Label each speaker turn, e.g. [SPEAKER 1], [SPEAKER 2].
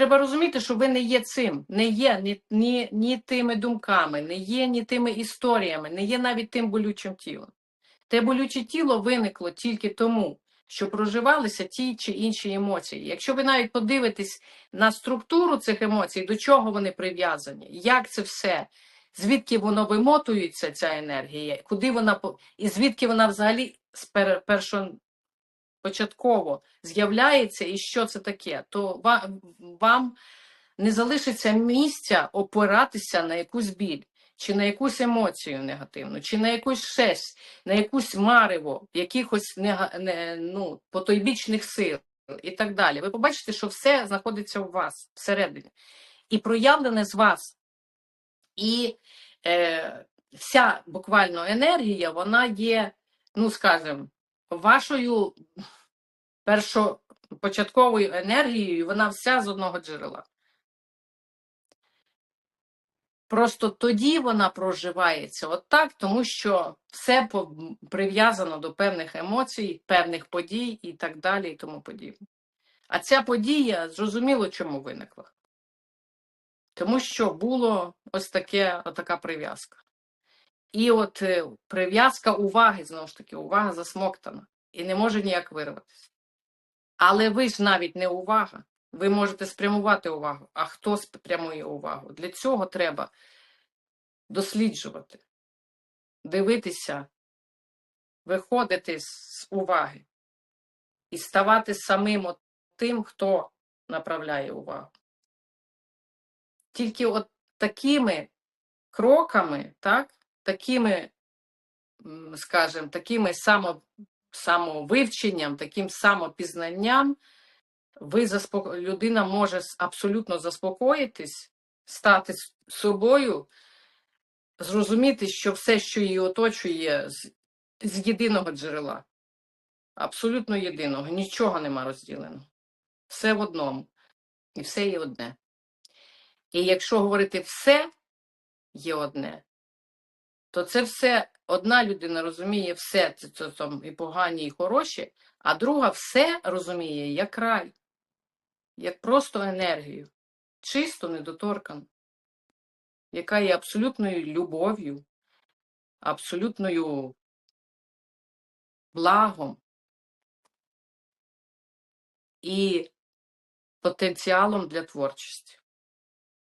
[SPEAKER 1] треба розуміти, що ви не є цим, не є ні, ні, ні тими думками, не є ні тими історіями, не є навіть тим болючим тілом. Те болюче тіло виникло тільки тому, що проживалися ті чи інші емоції. Якщо ви навіть подивитесь на структуру цих емоцій, до чого вони прив'язані, як це все, звідки воно вимотується, ця енергія, куди вона і звідки вона взагалі першопочатково з'являється, і що це таке, то ва- вам не залишиться місця опиратися на якусь біль, чи на якусь емоцію негативну, чи на якусь щось, на якусь марево, якихось нега, не, ну, потойбічних сил і так далі. Ви побачите, що все знаходиться у вас всередині. І проявлене з вас. І е, вся буквально енергія, вона є, ну скажімо, вашою першопочатковою енергією, вона вся з одного джерела. Просто тоді вона проживається отак, тому що все прив'язано до певних емоцій, певних подій і так далі, і тому подібне. А ця подія зрозуміло, чому виникла. Тому що було ось таке, така прив'язка. І от е, прив'язка уваги, знову ж таки, увага засмоктана і не може ніяк вирватися. Але ви ж навіть не увага. Ви можете спрямувати увагу. А хто спрямує увагу? Для цього треба досліджувати, дивитися, виходити з уваги і ставати самим тим, хто направляє увагу. Тільки от такими кроками, так, такими, м, скажімо, такими само, самовивченням, таким самопізнанням ви заспоко... людина може абсолютно заспокоїтись, стати собою, зрозуміти, що все, що її оточує, з, з єдиного джерела, абсолютно єдиного, нічого нема розділено. Все в одному. І все є одне. І якщо говорити все є одне, то це все одна людина розуміє все, це, це там і погані, і хороші, а друга все розуміє як рай, як просто енергію, чисто недоторкану, яка є абсолютною любов'ю, абсолютною благом і потенціалом для творчості.